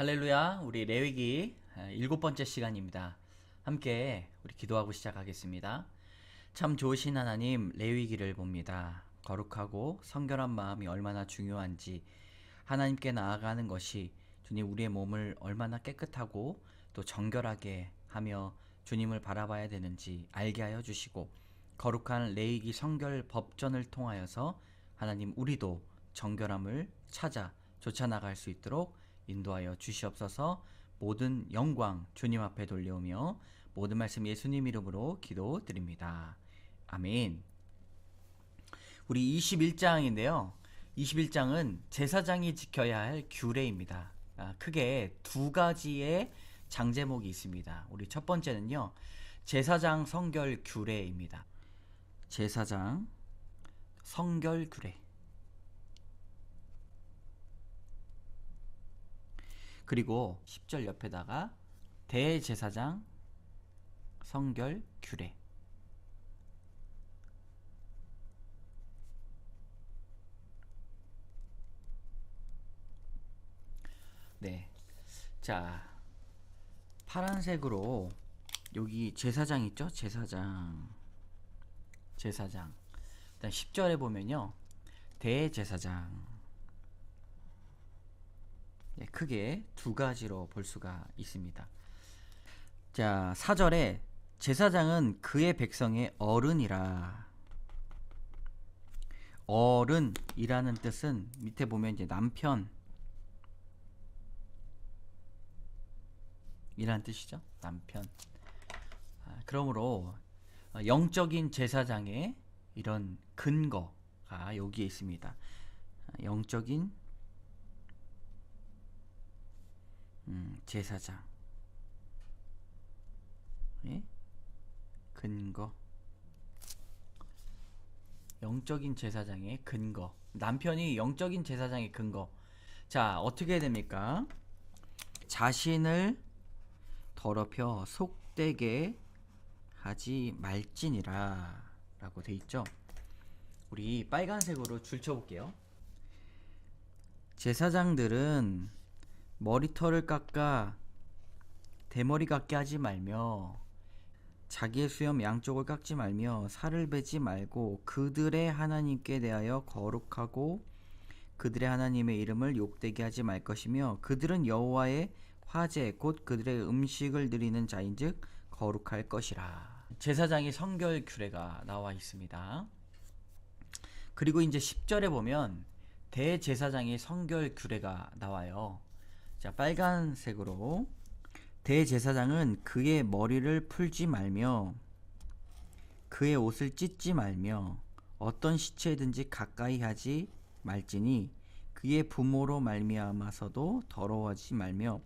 할렐루야, 우리 레위기 아, 일곱 번째 시간입니다. 함께 우리 기도하고 시작하겠습니다. 참 좋으신 하나님 레위기를 봅니다. 거룩하고 성결한 마음이 얼마나 중요한지 하나님께 나아가는 것이 주님 우리의 몸을 얼마나 깨끗하고 또 정결하게 하며 주님을 바라봐야 되는지 알게 하여 주시고 거룩한 레위기 성결 법전을 통하여서 하나님 우리도 정결함을 찾아 쫓아나갈 수 있도록 인도하여 주시옵소서 모든 영광 주님 앞에 돌려오며 모든 말씀 예수님 이름으로 기도드립니다. 아멘. 우리 21장인데요. 21장은 제사장이 지켜야 할 규례입니다. 아, 크게 두 가지의 장제목이 있습니다. 우리 첫 번째는요. 제사장 성결 규례입니다. 제사장 성결 규례. 그리고 10절 옆에다가 대제사장 성결 규례. 네. 자, 파란색으로 여기 제사장 있죠? 제사장. 제사장. 일단 10절에 보면요. 대제사장. 네, 크게 두 가지로 볼 수가 있습니다. 자, 4절에 제사장은 그의 백성의 어른이라. 어른이라는 뜻은 밑에 보면 이제 남편 이라는 뜻이죠. 남편. 아, 그러므로 어, 영적인 제사장의 이런 근거가 여기에 있습니다. 아, 영적인 음, 제사장. 예? 근거. 영적인 제사장의 근거. 남편이 영적인 제사장의 근거. 자, 어떻게 됩니까? 자신을 더럽혀 속되게 하지 말지니라 라고 돼 있죠. 우리 빨간색으로 줄 쳐 볼게요. 제사장들은 머리털을 깎아 대머리 깎게 하지 말며 자기의 수염 양쪽을 깎지 말며 살을 베지 말고 그들의 하나님께 대하여 거룩하고 그들의 하나님의 이름을 욕되게 하지 말 것이며 그들은 여호와의 화제 곧 그들의 음식을 드리는 자인즉 거룩할 것이라. 제사장의 성결 규례가 나와 있습니다. 그리고 이제 10절에 보면 대제사장의 성결 규례가 나와요. 자, 빨간색으로 대제사장은 그의 머리를 풀지 말며 그의 옷을 찢지 말며 어떤 시체든지 가까이 하지 말지니 그의 부모로 말미암아서도 더러워하지 말며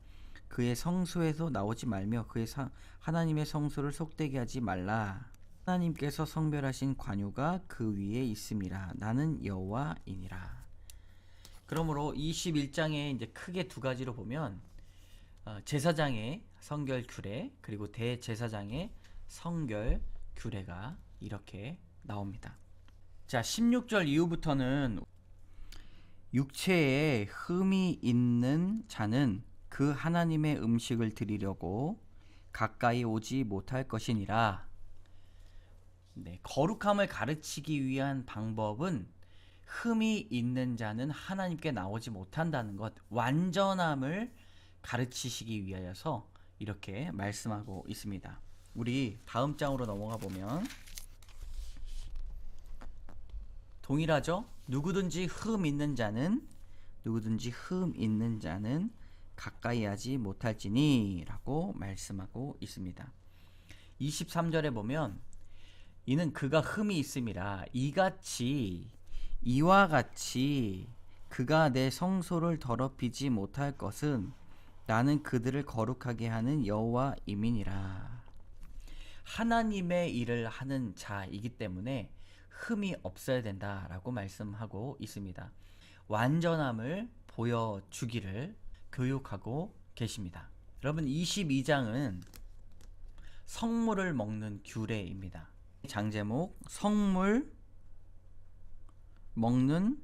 그의 성소에서 나오지 말며 그의 사, 하나님의 성소를 속되게 하지 말라. 하나님께서 성별하신 관유가 그 위에 있음이라. 나는 여호와이니라. 그러므로 21장에 이제 크게 두 가지로 보면 어, 제사장의 성결 규례 그리고 대제사장의 성결 규례가 이렇게 나옵니다. 자, 16절 이후부터는 육체에 흠이 있는 자는 그 하나님의 음식을 드리려고 가까이 오지 못할 것이니라. 네, 거룩함을 가르치기 위한 방법은 흠이 있는 자는 하나님께 나오지 못한다는 것, 완전함을 가르치시기 위하여서 이렇게 말씀하고 있습니다. 우리 다음 장으로 넘어가 보면 동일하죠? 누구든지 흠 있는 자는 누구든지 흠 있는 자는 가까이 하지 못할지니 라고 말씀하고 있습니다. 23절에 보면 이는 그가 흠이 있음이라 이같이 이와 같이 그가 내 성소를 더럽히지 못할 것은 나는 그들을 거룩하게 하는 여호와 이민이라. 하나님의 일을 하는 자이기 때문에 흠이 없어야 된다라고 말씀하고 있습니다. 완전함을 보여주기를 교육하고 계십니다. 여러분 22장은 성물을 먹는 규례입니다. 장제목 성물 먹는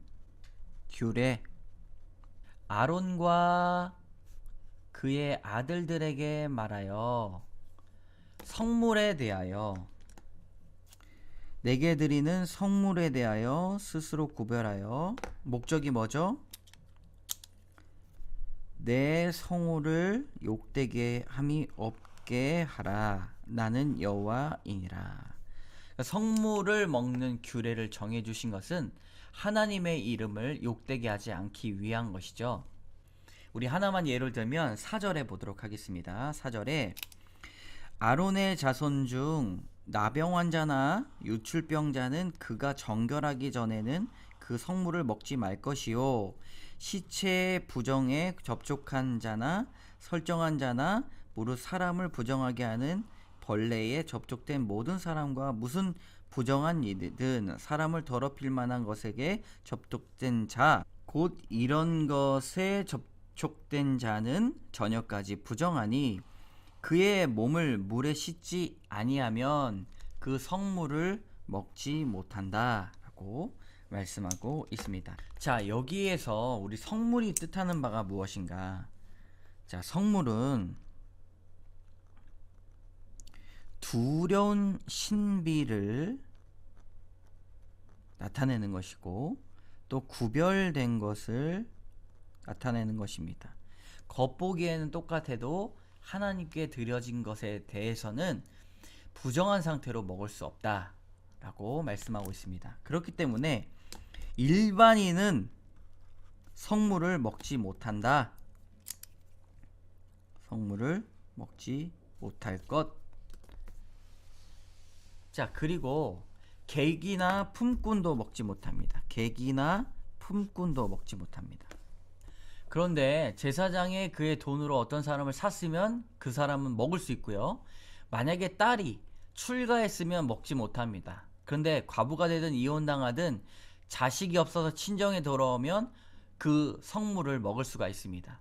규례 아론과 그의 아들들에게 말하여 성물에 대하여 내게 드리는 성물에 대하여 스스로 구별하여 목적이 뭐죠? 내 성호를 욕되게 함이 없게 하라. 나는 여호와이니라. 그러니까 성물을 먹는 규례를 정해 주신 것은 하나님의 이름을 욕되게 하지 않기 위한 것이죠. 우리 하나만 예를 들면 사절에 보도록 하겠습니다. 사절에 아론의 자손 중 나병 환자나 유출병자는 그가 정결하기 전에는 그 성물을 먹지 말 것이요 시체 부정에 접촉한 자나 설정한 자나 무릇 사람을 부정하게 하는 벌레에 접촉된 모든 사람과 무슨 부정한 이든 사람을 더럽힐 만한 것에게 접촉된 자 곧 이런 것에 접촉된 자는 저녁까지 부정하니 그의 몸을 물에 씻지 아니하면 그 성물을 먹지 못한다라고 말씀하고 있습니다. 자, 여기에서 우리 성물이 뜻하는 바가 무엇인가? 자, 성물은 두려운 신비를 나타내는 것이고 또 구별된 것을 나타내는 것입니다. 겉보기에는 똑같아도 하나님께 드려진 것에 대해서는 부정한 상태로 먹을 수 없다 라고 말씀하고 있습니다. 그렇기 때문에 일반인은 성물을 먹지 못한다. 성물을 먹지 못할 것. 자, 그리고 객이나 품꾼도 먹지 못합니다. 객이나 품꾼도 먹지 못합니다. 그런데 제사장이 그의 돈으로 어떤 사람을 샀으면 그 사람은 먹을 수 있고요. 만약에 딸이 출가했으면 먹지 못합니다. 그런데 과부가 되든 이혼당하든 자식이 없어서 친정에 돌아오면 그 성물을 먹을 수가 있습니다.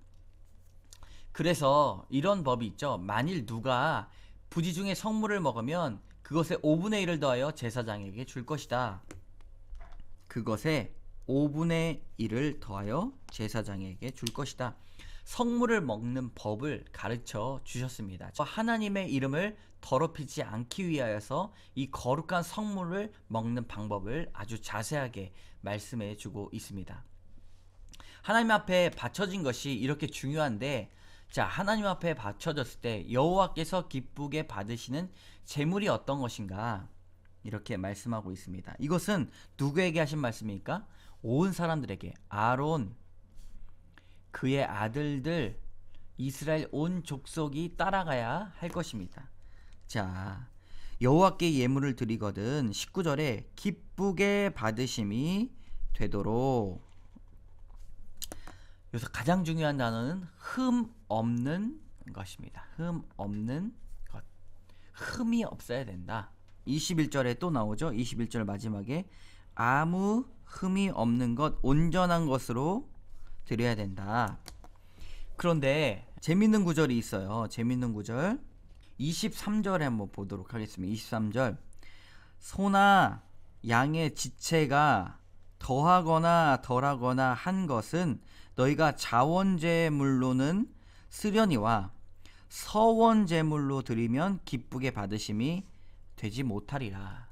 그래서 이런 법이 있죠. 만일 누가 부지 중에 성물을 먹으면 그것에 5분의 1을 더하여 제사장에게 줄 것이다. 그것에 5분의 1을 더하여 제사장에게 줄 것이다. 성물을 먹는 법을 가르쳐 주셨습니다. 하나님의 이름을 더럽히지 않기 위하여서 이 거룩한 성물을 먹는 방법을 아주 자세하게 말씀해 주고 있습니다. 하나님 앞에 바쳐진 것이 이렇게 중요한데 자, 하나님 앞에 바쳐졌을 때 여호와께서 기쁘게 받으시는 제물이 어떤 것인가? 이렇게 말씀하고 있습니다. 이것은 누구에게 하신 말씀입니까? 온 사람들에게 아론 그의 아들들 이스라엘 온 족속이 따라가야 할 것입니다. 자, 여호와께 예물을 드리거든 19절에 기쁘게 받으심이 되도록 여기서 가장 중요한 단어는 흠 없는 것입니다. 흠 없는 것. 흠이 없어야 된다. 21절에 또 나오죠. 21절 마지막에 아무 흠이 없는 것 온전한 것으로 드려야 된다. 그런데 재밌는 구절이 있어요. 재밌는 구절. 23절에 한번 보도록 하겠습니다. 23절. 소나 양의 지체가 더하거나 덜하거나 한 것은 너희가 자원제물로는 쓰려니와 서원제물로 드리면 기쁘게 받으심이 되지 못하리라.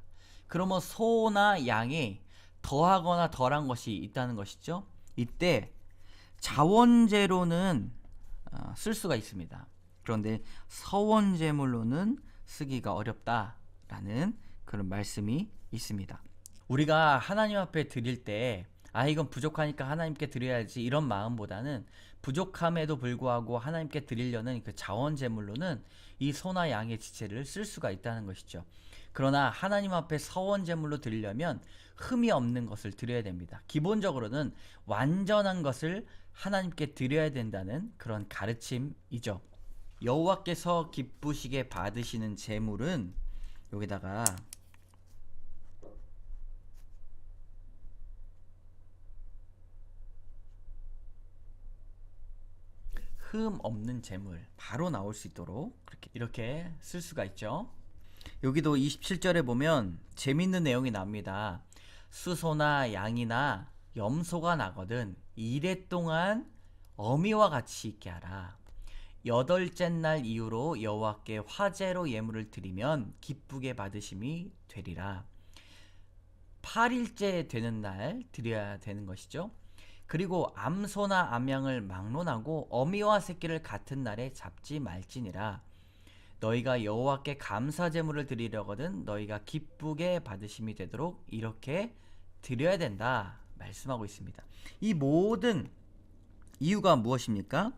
그러면 소나 양이 더하거나 덜한 것이 있다는 것이죠. 이때 자원제로는 어, 쓸 수가 있습니다. 그런데 서원제물로는 쓰기가 어렵다라는 그런 말씀이 있습니다. 우리가 하나님 앞에 드릴 때, 아, 이건 부족하니까 하나님께 드려야지 이런 마음보다는 부족함에도 불구하고 하나님께 드리려는 그 자원 제물로는 이 소나 양의 지체를 쓸 수가 있다는 것이죠. 그러나 하나님 앞에 서원 제물로 드리려면 흠이 없는 것을 드려야 됩니다. 기본적으로는 완전한 것을 하나님께 드려야 된다는 그런 가르침이죠. 여호와께서 기쁘시게 받으시는 제물은 여기다가 흠 없는 재물 바로 나올 수 있도록 그렇게 이렇게 쓸 수가 있죠. 여기도 27절에 보면 재밌는 내용이 나옵니다. 수소나 양이나 염소가 나거든 이래 동안 어미와 같이 있게 하라. 여덟째 날 이후로 여호와께 화제로 예물을 드리면 기쁘게 받으심이 되리라. 8일째 되는 날 드려야 되는 것이죠. 그리고 암소나 암양을 막론하고 어미와 새끼를 같은 날에 잡지 말지니라. 너희가 여호와께 감사 제물을 드리려거든 너희가 기쁘게 받으심이 되도록 이렇게 드려야 된다 말씀하고 있습니다. 이 모든 이유가 무엇입니까?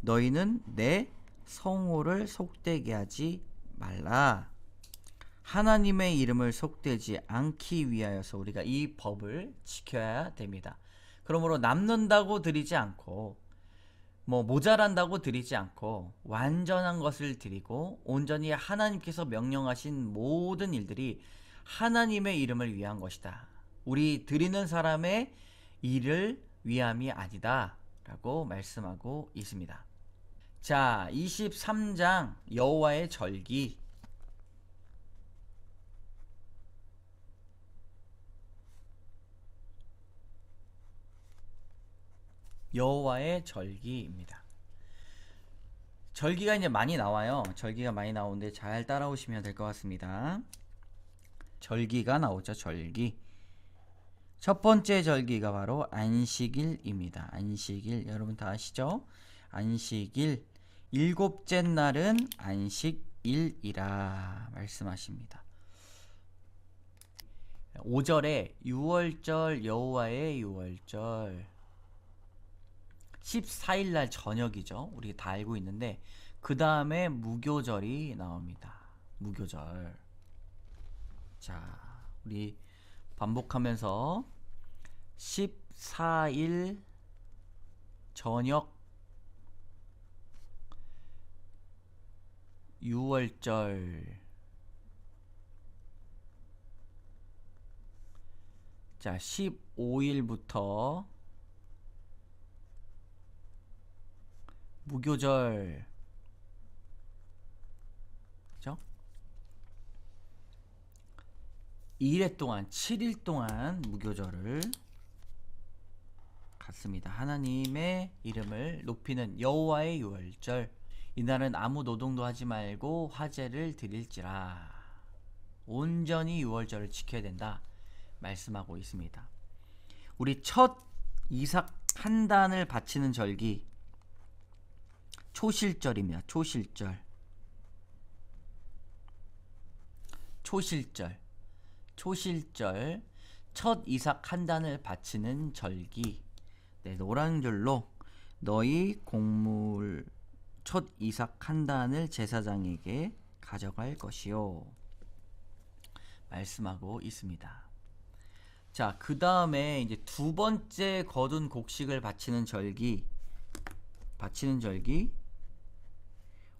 너희는 내 성호를 속되게 하지 말라. 하나님의 이름을 속되지 않기 위하여서 우리가 이 법을 지켜야 됩니다. 그러므로 남는다고 드리지 않고 뭐 모자란다고 드리지 않고 완전한 것을 드리고 온전히 하나님께서 명령하신 모든 일들이 하나님의 이름을 위한 것이다. 우리 드리는 사람의 일을 위함이 아니다. 라고 말씀하고 있습니다. 자, 23장 여호와의 절기 여호와의 절기입니다. 절기가 이제 많이 나와요. 절기가 많이 나오는데 잘 따라오시면 될 것 같습니다. 절기가 나오죠. 절기. 첫 번째 절기가 바로 안식일입니다. 안식일 여러분 다 아시죠? 안식일 일곱째 날은 안식일이라 말씀하십니다. 5절에 6월절 여호와의 6월절 14일 날 저녁이죠. 우리 다 알고 있는데 그 다음에 무교절이 나옵니다. 무교절. 자, 우리 반복하면서 14일 저녁 6월절 자 15일부터 무교절 그죠? 2일 동안 7일 동안 무교절을 갖습니다. 하나님의 이름을 높이는 여호와의 유월절 이날은 아무 노동도 하지 말고 화제를 드릴지라 온전히 유월절을 지켜야 된다 말씀하고 있습니다. 우리 첫 이삭 한 단을 바치는 절기 초실절입니다. 초실절. 초실절. 초실절. 첫 이삭 한 단을 바치는 절기. 네, 노란 줄로 너희 곡물 첫 이삭 한 단을 제사장에게 가져갈 것이요. 말씀하고 있습니다. 자, 그 다음에 이제 두 번째 거둔 곡식을 바치는 절기, 바치는 절기,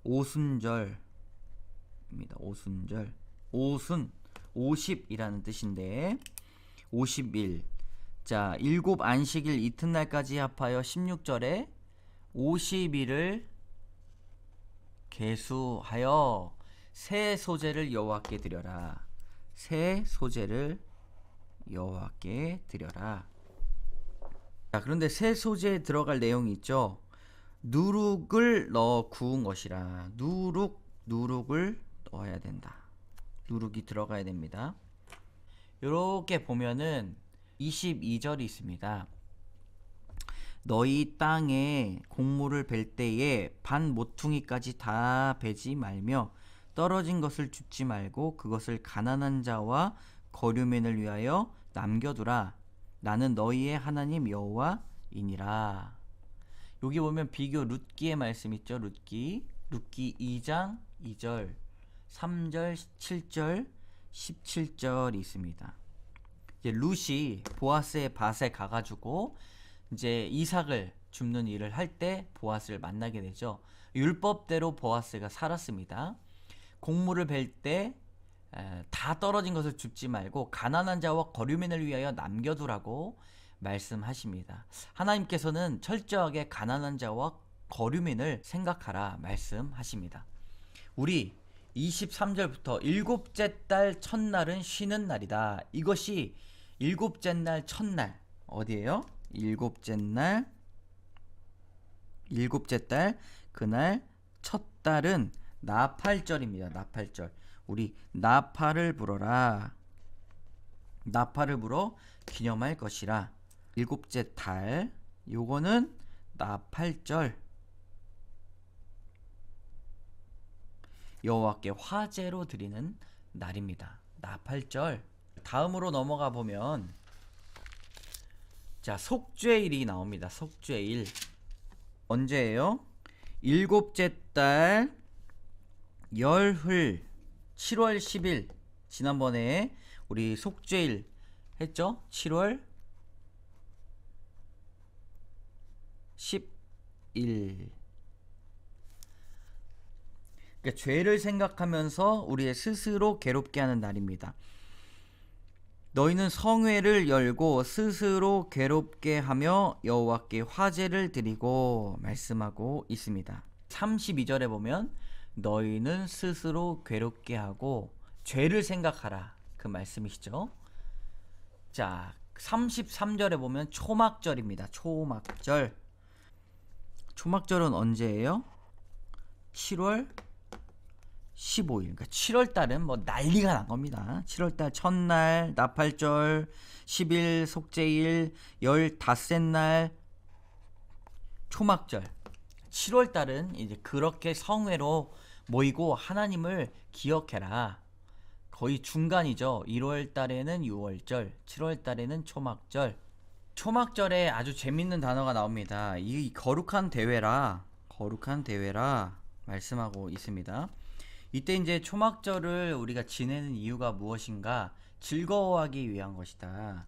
오순절입니다. 오순절. 오순 50이라는 뜻인데 50일. 자, 일곱 안식일 이튿날까지 합하여 16절에 50일을 계수하여 새 소재를 여호와께 드려라. 새 소재를 여호와께 드려라. 자, 그런데 새 소재에 들어갈 내용이 있죠. 누룩을 넣어 구운 것이라 누룩 누룩을 넣어야 된다. 누룩이 들어가야 됩니다. 이렇게 보면은 22절이 있습니다. 너희 땅에 곡물을 벨 때에 반 모퉁이까지 다 베지 말며 떨어진 것을 줍지 말고 그것을 가난한 자와 거류민을 위하여 남겨두라. 나는 너희의 하나님 여호와이니라. 여기 보면 비교 룻기의 말씀 있죠. 룻기. 룻기 2장 2절, 3절, 7절, 17절이 있습니다. 이제 룻이 보아스의 밭에 가가지고 이제 이삭을 줍는 일을 할 때 보아스를 만나게 되죠. 율법대로 보아스가 살았습니다. 곡물을 벨 때 다 떨어진 것을 줍지 말고 가난한 자와 거류민을 위하여 남겨두라고 말씀하십니다. 하나님께서는 철저하게 가난한 자와 거류민을 생각하라 말씀하십니다. 우리 23절부터 일곱째 달 첫날은 쉬는 날이다. 이것이 일곱째 날 첫날 어디예요? 일곱째 날 일곱째 달 그날 첫 달은 나팔절입니다. 나팔절. 우리 나팔을 불어라. 나팔을 불어 기념할 것이라. 일곱째 달. 요거는 나팔절. 여호와께 화제로 드리는 날입니다. 나팔절. 다음으로 넘어가 보면 자, 속죄일이 나옵니다. 속죄일. 언제예요? 일곱째 달 열흘 7월 10일 지난번에 우리 속죄일 했죠? 7월 10일 그러니까 죄를 생각하면서 우리의 스스로 괴롭게 하는 날입니다. 너희는 성회를 열고 스스로 괴롭게 하며 여호와께 화제를 드리고 말씀하고 있습니다. 32절에 보면 너희는 스스로 괴롭게 하고 죄를 생각하라 그 말씀이시죠. 자, 33절에 보면 초막절입니다. 초막절. 초막절은 언제예요? 7월 15일. 그러니까 7월 달은 뭐 난리가 난 겁니다. 7월 달 첫날, 나팔절, 10일 속죄일, 열 닷새 날, 초막절. 7월 달은 이제 그렇게 성회로 모이고 하나님을 기억해라. 거의 중간이죠. 1월 달에는 6월절, 7월 달에는 초막절. 초막절에 아주 재밌는 단어가 나옵니다. 이 거룩한 대회라, 거룩한 대회라 말씀하고 있습니다. 이때 이제 초막절을 우리가 지내는 이유가 무엇인가? 즐거워하기 위한 것이다.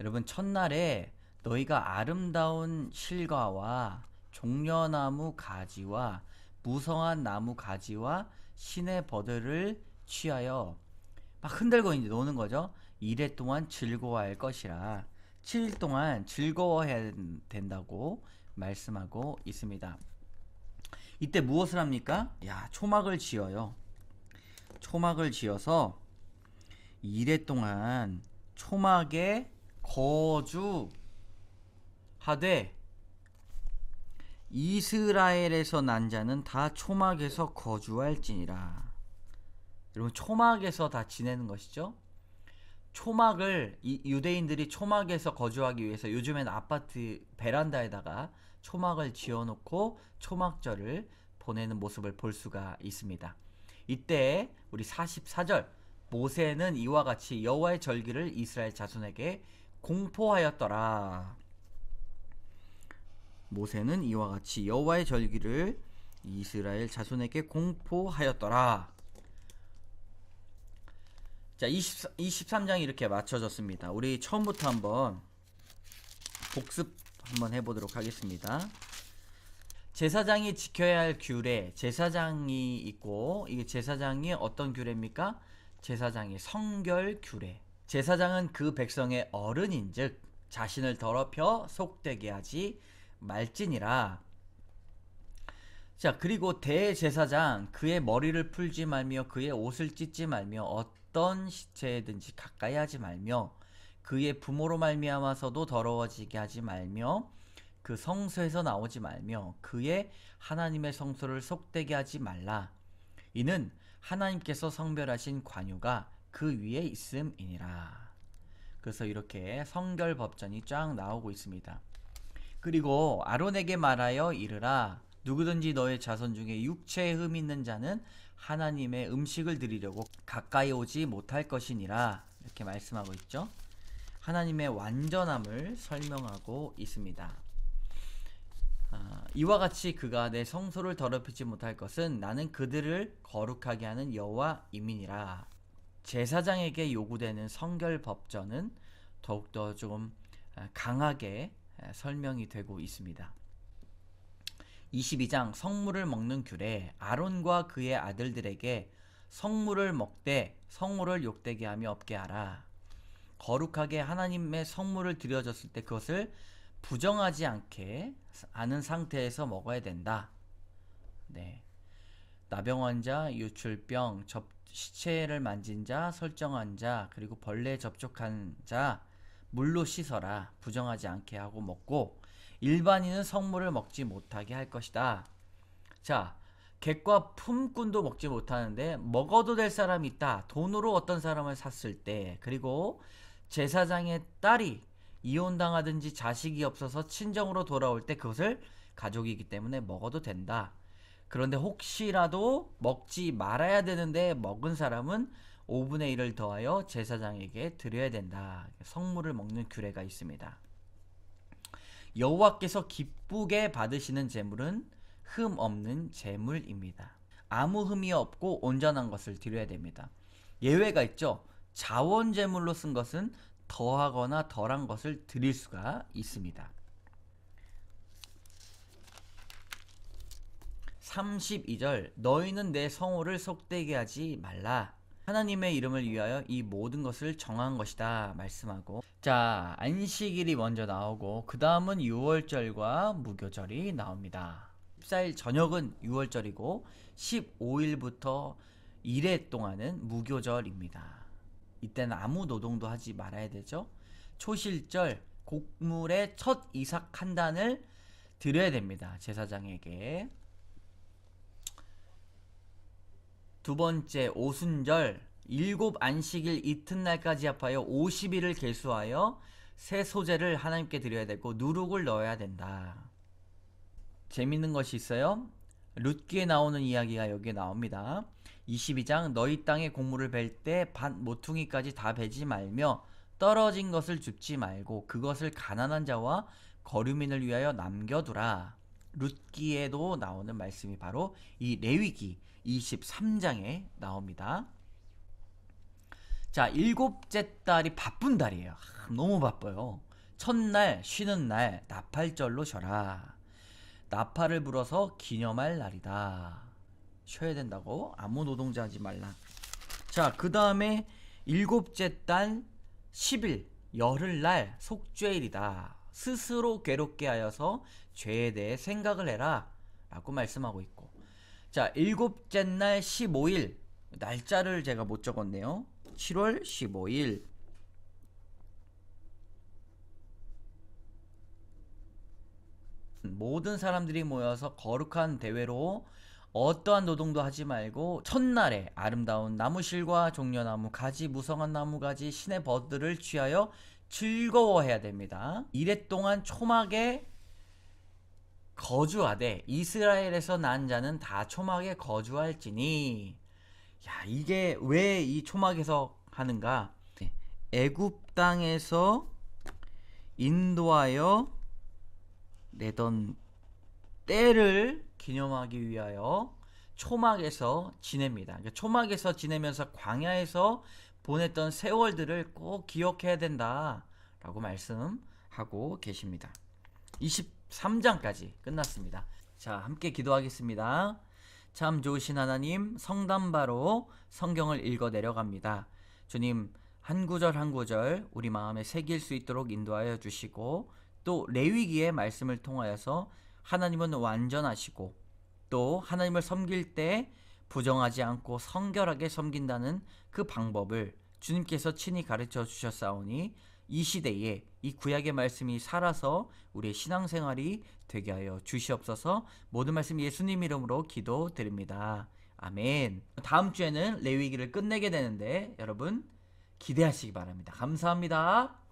여러분 첫날에 너희가 아름다운 실과와 종려나무 가지와 무성한 나무 가지와 신의 버들을 취하여 막 흔들고 이제 노는 거죠. 이래 동안 즐거워할 것이라 7일 동안 즐거워해야 된다고 말씀하고 있습니다. 이때 무엇을 합니까? 야, 초막을 지어요. 초막을 지어서 이래 동안 초막에 거주하되 이스라엘에서 난 자는 다 초막에서 거주할지니라. 여러분 초막에서 다 지내는 것이죠. 초막을 유대인들이 초막에서 거주하기 위해서 요즘엔 아파트 베란다에다가 초막을 지어놓고 초막절을 보내는 모습을 볼 수가 있습니다. 이때 우리 44절 모세는 이와 같이 여호와의 절기를 이스라엘 자손에게 공포하였더라. 모세는 이와 같이 여호와의 절기를 이스라엘 자손에게 공포하였더라. 자, 20, 23장이 이렇게 맞춰졌습니다. 우리 처음부터 한번 복습 한번 해보도록 하겠습니다. 제사장이 지켜야 할 규례, 제사장이 있고 이게 제사장이 어떤 규례입니까? 제사장이 성결 규례. 제사장은 그 백성의 어른인 즉 자신을 더럽혀 속되게 하지 말지니라. 자, 그리고 대제사장 그의 머리를 풀지 말며 그의 옷을 찢지 말며 어떤 시체든지 가까이 하지 말며 그의 부모로 말미암아서도 더러워지게 하지 말며 그 성소에서 나오지 말며 그의 하나님의 성소를 속되게 하지 말라. 이는 하나님께서 성별하신 관유가 그 위에 있음이니라. 그래서 이렇게 성결 법전이 쫙 나오고 있습니다. 그리고 아론에게 말하여 이르라 누구든지 너의 자손 중에 육체에 흠 있는 자는 하나님의 음식을 드리려고 가까이 오지 못할 것이니라 이렇게 말씀하고 있죠. 하나님의 완전함을 설명하고 있습니다. 아, 이와 같이 그가 내 성소를 더럽히지 못할 것은 나는 그들을 거룩하게 하는 여호와 이민이라. 제사장에게 요구되는 성결 법전은 더욱더 좀 아, 강하게 설명이 되고 있습니다. 22장 성물을 먹는 규례 아론과 그의 아들들에게 성물을 먹되 성물을 욕되게 하며 없게 하라. 거룩하게 하나님의 성물을 드려졌을 때 그것을 부정하지 않게 아는 상태에서 먹어야 된다. 네. 나병 환자, 유출병, 접, 시체를 만진 자, 설정한 자, 그리고 벌레 접촉한 자, 물로 씻어라. 부정하지 않게 하고 먹고, 일반인은 성물을 먹지 못하게 할 것이다. 자, 객과 품꾼도 먹지 못하는데 먹어도 될 사람이 있다. 돈으로 어떤 사람을 샀을 때 그리고 제사장의 딸이 이혼당하든지 자식이 없어서 친정으로 돌아올 때 그것을 가족이기 때문에 먹어도 된다. 그런데 혹시라도 먹지 말아야 되는데 먹은 사람은 5분의 1을 더하여 제사장에게 드려야 된다. 성물을 먹는 규례가 있습니다. 여호와께서 기쁘게 받으시는 제물은 흠 없는 제물입니다. 아무 흠이 없고 온전한 것을 드려야 됩니다. 예외가 있죠. 자원 제물로 쓴 것은 더하거나 덜한 것을 드릴 수가 있습니다. 32절 너희는 내 성호를 속되게 하지 말라. 하나님의 이름을 위하여 이 모든 것을 정한 것이다 말씀하고 자 안식일이 먼저 나오고 그 다음은 6월절과 무교절이 나옵니다. 14일 저녁은 6월절이고 15일부터 1회 동안은 무교절입니다. 이때는 아무 노동도 하지 말아야 되죠. 초실절 곡물의 첫 이삭 한 단을 드려야 됩니다 제사장에게 두 번째 오순절 일곱 안식일 이튿날까지 합하여 50일을 계수하여 새 소재를 하나님께 드려야 되고 누룩을 넣어야 된다. 재밌는 것이 있어요. 룻기에 나오는 이야기가 여기에 나옵니다. 22장 너희 땅에 곡물을 벨 때 밭 모퉁이까지 다 베지 말며 떨어진 것을 줍지 말고 그것을 가난한 자와 거류민을 위하여 남겨두라. 룻기에도 나오는 말씀이 바로 이 레위기 23장에 나옵니다. 자, 일곱째 달이 바쁜 달이에요. 아, 너무 바빠요. 첫날 쉬는 날 나팔절로 쉬어라. 나팔을 불어서 기념할 날이다. 쉬어야 된다고 아무 노동자 하지 말라. 자, 그 다음에 일곱째 달 10일 열흘 날 속죄일이다. 스스로 괴롭게 하여서 죄에 대해 생각을 해라. 라고 말씀하고 있고 자, 일곱째 날 15일. 날짜를 제가 못 적었네요. 7월 15일. 모든 사람들이 모여서 거룩한 대회로 어떠한 노동도 하지 말고 첫날에 아름다운 나무실과 종려나무, 가지, 무성한 나무 가지, 신의 버들을 취하여 즐거워해야 됩니다. 이래 동안 초막에 거주하되 이스라엘에서 난 자는 다 초막에 거주할지니 야 이게 왜 이 초막에서 하는가 네. 애굽 땅에서 인도하여 내던 때를 기념하기 위하여 초막에서 지냅니다. 그러니까 초막에서 지내면서 광야에서 보냈던 세월들을 꼭 기억해야 된다라고 말씀하고 계십니다. 3장까지 끝났습니다. 자, 함께 기도하겠습니다. 참 좋으신 하나님, 성담바로 성경을 읽어 내려갑니다. 주님, 한 구절 한 구절 우리 마음에 새길 수 있도록 인도하여 주시고 또 레위기의 말씀을 통하여서 하나님은 완전하시고 또 하나님을 섬길 때 부정하지 않고 성결하게 섬긴다는 그 방법을 주님께서 친히 가르쳐 주셨사오니 이 시대에 이 구약의 말씀이 살아서 우리의 신앙생활이 되게 하여 주시옵소서 모든 말씀 예수님 이름으로 기도드립니다. 아멘. 다음 주에는 레위기를 끝내게 되는데 여러분 기대하시기 바랍니다. 감사합니다.